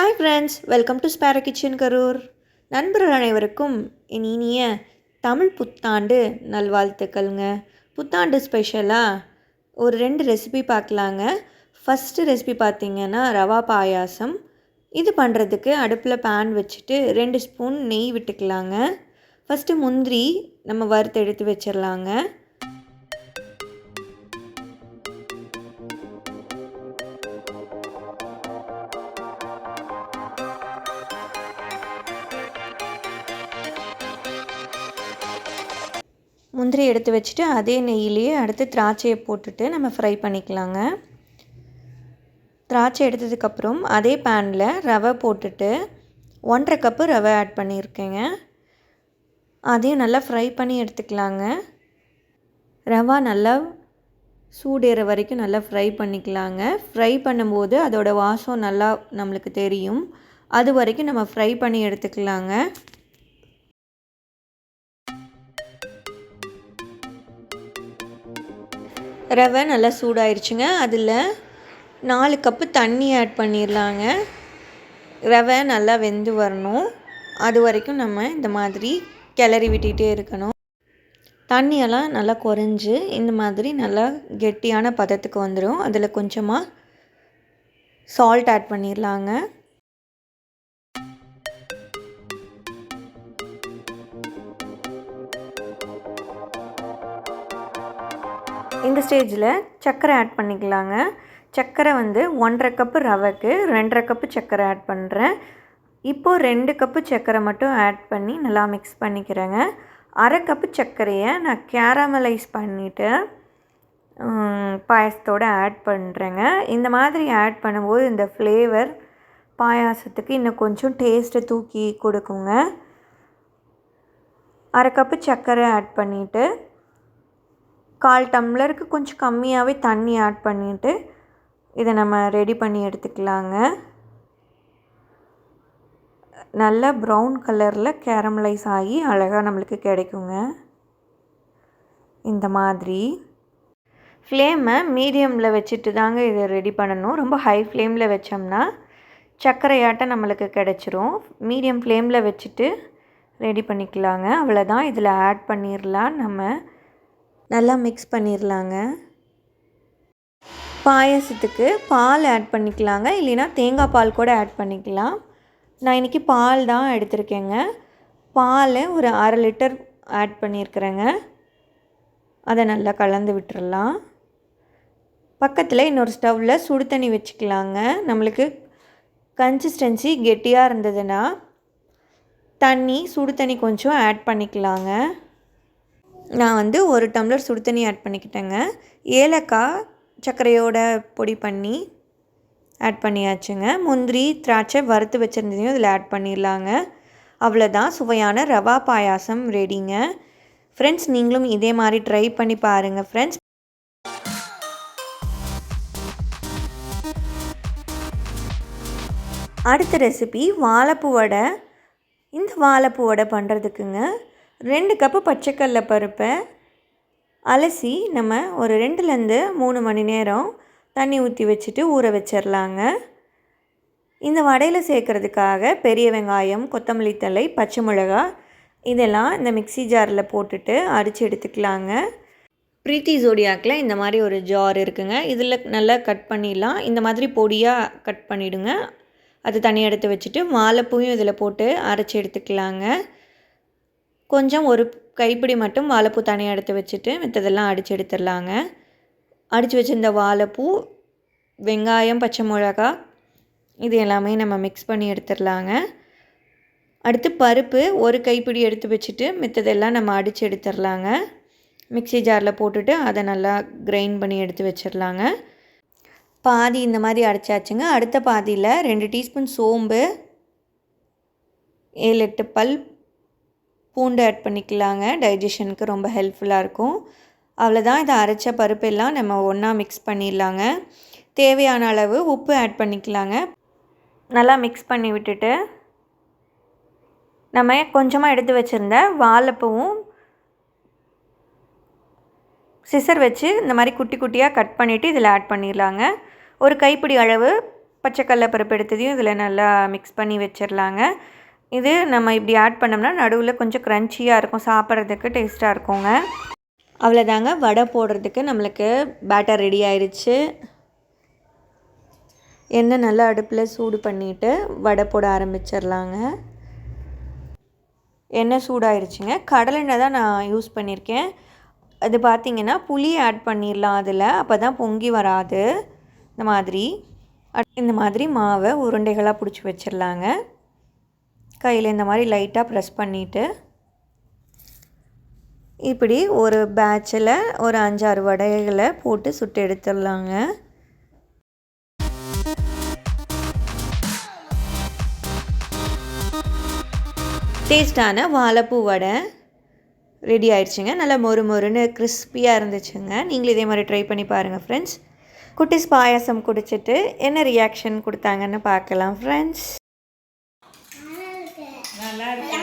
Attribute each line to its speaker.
Speaker 1: Hi friends welcome to spare kitchen Karur நண்பர்கள் அனைவருக்கும் என் இனிய தமிழ் புத்தாண்டு நல்வாழ்த்துக்கள்ங்க. புத்தாண்டு ஸ்பெஷலாக ஒரு ரெண்டு ரெசிபி பார்க்கலாங்க. ஃபஸ்ட்டு ரெசிபி பார்த்தீங்கன்னா ரவா பாயாசம். இது பண்ணுறதுக்கு அடுப்பில் பேன் வச்சுட்டு ரெண்டு ஸ்பூன் நெய் விட்டுக்கலாங்க. ஃபஸ்ட்டு முந்திரி நம்ம வறுத்து எடுத்து வச்சிடலாங்க முந்திரி எடுத்து வச்சுட்டு அதே நெய்யிலேயே அடுத்து திராட்சையை போட்டுட்டு நம்ம ஃப்ரை பண்ணிக்கலாங்க. திராட்சை எடுத்ததுக்கப்புறம் அதே பேனில் ரவை போட்டுட்டு ஒன்றரை கப்பு ரவை ஆட் பண்ணியிருக்கேங்க. அதையும் நல்லா ஃப்ரை பண்ணி எடுத்துக்கலாங்க. ரவா நல்லா சூடேற வரைக்கும் நல்லா ஃப்ரை பண்ணிக்கலாங்க. ஃப்ரை பண்ணும்போது அதோடய வாசம் நல்லா நம்மளுக்கு தெரியும். அது வரைக்கும் நம்ம ஃப்ரை பண்ணி எடுத்துக்கலாங்க. ரவை நல்லா சூடாயிருச்சுங்க. அதில் நாலு கப்பு தண்ணி ஆட் பண்ணிடலாங்க. ரவை நல்லா வெந்து வரணும். அது வரைக்கும் நம்ம இந்த மாதிரி கிளறி விட்டுகிட்டே இருக்கணும். தண்ணியெல்லாம் நல்லா குறைஞ்சி இந்த மாதிரி நல்லா கெட்டியான பதத்துக்கு வந்துடும். அதில் கொஞ்சமாக சால்ட் ஆட் பண்ணிடலாங்க. இந்த ஸ்டேஜில் சர்க்கரை ஆட் பண்ணிக்கலாங்க. சர்க்கரை வந்து ஒன்றரை கப்பு ரவைக்கு ரெண்டரை கப்பு சர்க்கரை ஆட் பண்ணுறேன் இப்போது ரெண்டு கப்பு சர்க்கரை மட்டும் ஆட் பண்ணி நல்லா மிக்ஸ் பண்ணிக்கிறேங்க. அரை கப்பு சர்க்கரையை நான் கேரமலைஸ் பண்ணிவிட்டு பாயசத்தோடு ஆட் பண்ணுறேங்க இந்த மாதிரி ஆட் பண்ணும்போது இந்த ஃப்ளேவர் பாயாசத்துக்கு இன்னும் கொஞ்சம் டேஸ்ட்டை தூக்கி கொடுக்குங்க. அரை கப்பு சர்க்கரை ஆட் பண்ணிவிட்டு கால் டம்ளருக்கு கொஞ்சம் கம்மியாகவே தண்ணி ஆட் பண்ணிவிட்டு இதை நம்ம ரெடி பண்ணி எடுத்துக்கலாங்க. நல்ல ப்ரௌன் கலரில் கேரமலைஸ் ஆகி அழகாக நம்மளுக்கு கிடைக்குங்க. இந்த மாதிரி. ஃப்ளேமை மீடியமில் வச்சுட்டு தாங்க இதை ரெடி பண்ணணும். ரொம்ப ஹை ஃப்ளேமில் வச்சோம்னா சர்க்கரையாட்டம் நம்மளுக்கு கிடச்சிரும். மீடியம் ஃப்ளேமில் வச்சுட்டு ரெடி பண்ணிக்கலாங்க. அவ்வளோதான் இதில் ஆட் பண்ணிடலாம் நம்ம. நல்லா மிக்ஸ் பண்ணிடலாங்க பாயசத்துக்கு பால் ஆட் பண்ணிக்கலாங்க. இல்லைன்னா தேங்காய் பால் கூட ஆட் பண்ணிக்கலாம். நான் இன்றைக்கி பால் தான் எடுத்திருக்கேங்க. பால் ஒரு அரை லிட்டர் ஆட் பண்ணியிருக்கிறேங்க அதை நல்லா கலந்து விட்டுறலாம் பக்கத்தில் இன்னொரு ஸ்டவ்வில் சுடு தண்ணி வச்சுக்கலாங்க. நம்மளுக்கு கன்சிஸ்டன்சி கெட்டியாக இருந்ததுன்னா தண்ணி சுடு தண்ணி கொஞ்சம் ஆட் பண்ணிக்கலாங்க. நான் வந்து ஒரு டம்ளர் சுடு தண்ணி ஆட் பண்ணிக்கிட்டேங்க. ஏலக்காய் சர்க்கரையோட பொடி பண்ணி ஆட் பண்ணியாச்சுங்க. முந்திரி திராட்சை வறுத்து வச்சுருந்ததையும் இதில் ஆட் பண்ணிடலாங்க. அவ்வளோதான் சுவையான ரவா பாயாசம் ரெடிங்க ஃப்ரெண்ட்ஸ் நீங்களும் இதே மாதிரி ட்ரை பண்ணி பாருங்கள் ஃப்ரெண்ட்ஸ் அடுத்த ரெசிபி வாழைப்பூ வடை. இந்த வாழைப்பூ வடை பண்ணுறதுக்குங்க ரெண்டு கப்பு பச்சைக்கடல பருப்பை அலசி நம்ம ஒரு ரெண்டுலேருந்து மூணு மணி நேரம் தண்ணி ஊற்றி வச்சுட்டு ஊற வச்சிடலாங்க இந்த வடையில் சேர்க்குறதுக்காக பெரிய வெங்காயம் கொத்தமல்லி தழை பச்சை மிளகா இதெல்லாம் இந்த மிக்சி ஜாரில் போட்டுட்டு அரிச்சு எடுத்துக்கலாங்க. ப்ரீத்தி ஜோடியாக்கில் இந்த மாதிரி ஒரு ஜார் இருக்குங்க. இதில் நல்லா கட் பண்ணிடலாம். இந்த மாதிரி பொடியாக கட் பண்ணிவிடுங்க அது தனியாக எடுத்து வச்சுட்டு வாழைப்பூயும் இதில் போட்டு அரைச்சி எடுத்துக்கலாங்க. கொஞ்சம் ஒரு கைப்பிடி மட்டும் வாழைப்பூ தனியாக எடுத்து வச்சுட்டு மித்ததெல்லாம் அடித்து எடுத்துடலாங்க. அடித்து வச்சுருந்த வாழைப்பூ வெங்காயம் பச்சை மிளகா இது எல்லாமே நம்ம மிக்ஸ் பண்ணி எடுத்துடலாங்க. அடுத்து பருப்பு ஒரு கைப்பிடி எடுத்து வச்சுட்டு மித்ததெல்லாம் நம்ம அடித்து எடுத்துடலாங்க. மிக்சி ஜாரில் போட்டுட்டு அதை நல்லா கிரைண்ட் பண்ணி எடுத்து வச்சிடலாங்க. பாதி இந்த மாதிரி அடைச்சாச்சுங்க. அடுத்த பாதியில் ரெண்டு டீஸ்பூன் சோம்பு ஏழு எட்டு பல் பூண்டு ஆட் பண்ணிக்கலாங்க. டைஜஷனுக்கு ரொம்ப ஹெல்ப்ஃபுல்லாக இருக்கும். அவ்வளோதான் இதை அரைச்ச பருப்பெல்லாம் நம்ம ஒன்றா மிக்ஸ் பண்ணிடலாங்க. தேவையான அளவு உப்பு ஆட் பண்ணிக்கலாங்க. நல்லா மிக்ஸ் பண்ணி விட்டுட்டு நம்ம கொஞ்சமாக எடுத்து வச்சுருந்த வாழைப்பூவும் சிசர் வச்சு இந்த மாதிரி குட்டி குட்டியாக கட் பண்ணிவிட்டு இதில் ஆட் பண்ணிடலாங்க. ஒரு கைப்பிடி அளவு பச்சைக்கடலை பருப்பு எடுத்ததையும் இதில் நல்லா மிக்ஸ் பண்ணி வச்சிடலாங்க. இது நம்ம இப்படி ஆட் பண்ணோம்னா நடுவில் கொஞ்சம் க்ரன்ச்சியாக இருக்கும். சாப்பிட்றதுக்கு டேஸ்ட்டாக இருக்குங்க. அவ்வளோதாங்க வடை போடுறதுக்கு நம்மளுக்கு பேட்டர் ரெடி ஆயிடுச்சு எண்ணெய் நல்லா அடுப்பில் சூடு பண்ணிவிட்டு வடை போட ஆரம்பிச்சிடலாங்க. எண்ணெய் சூடாயிருச்சுங்க. கடலெண்ணெய் தான் நான் யூஸ் பண்ணியிருக்கேன். அது பார்த்திங்கன்னா புளி ஆட் பண்ணிடலாம் அதில். அப்போ தான் பொங்கி வராது. இந்த மாதிரி. இந்த மாதிரி மாவை உருண்டைகளாக பிடிச்சி வச்சிடலாங்க. கையில் இந்த மாதிரி லைட்டாக ப்ரெஸ் பண்ணிவிட்டு இப்படி ஒரு பேட்சில் ஒரு அஞ்சாறு வடைகளை போட்டு சுட்டு எடுத்துடலாங்க. டேஸ்டான வாழைப்பூ வடை ரெடி ஆயிடுச்சுங்க. நல்லா மொறு மொறுன்னு கிறிஸ்பியாக இருந்துச்சுங்க. நீங்களும் இதே மாதிரி ட்ரை பண்ணி பாருங்கள் ஃப்ரெண்ட்ஸ் குட்டிஸ் பாயாசம் குடிச்சிட்டு என்ன ரியாக்ஷன் கொடுத்தாங்கன்னு பார்க்கலாம் ஃப்ரெண்ட்ஸ்
Speaker 2: நல்லா இருக்கு.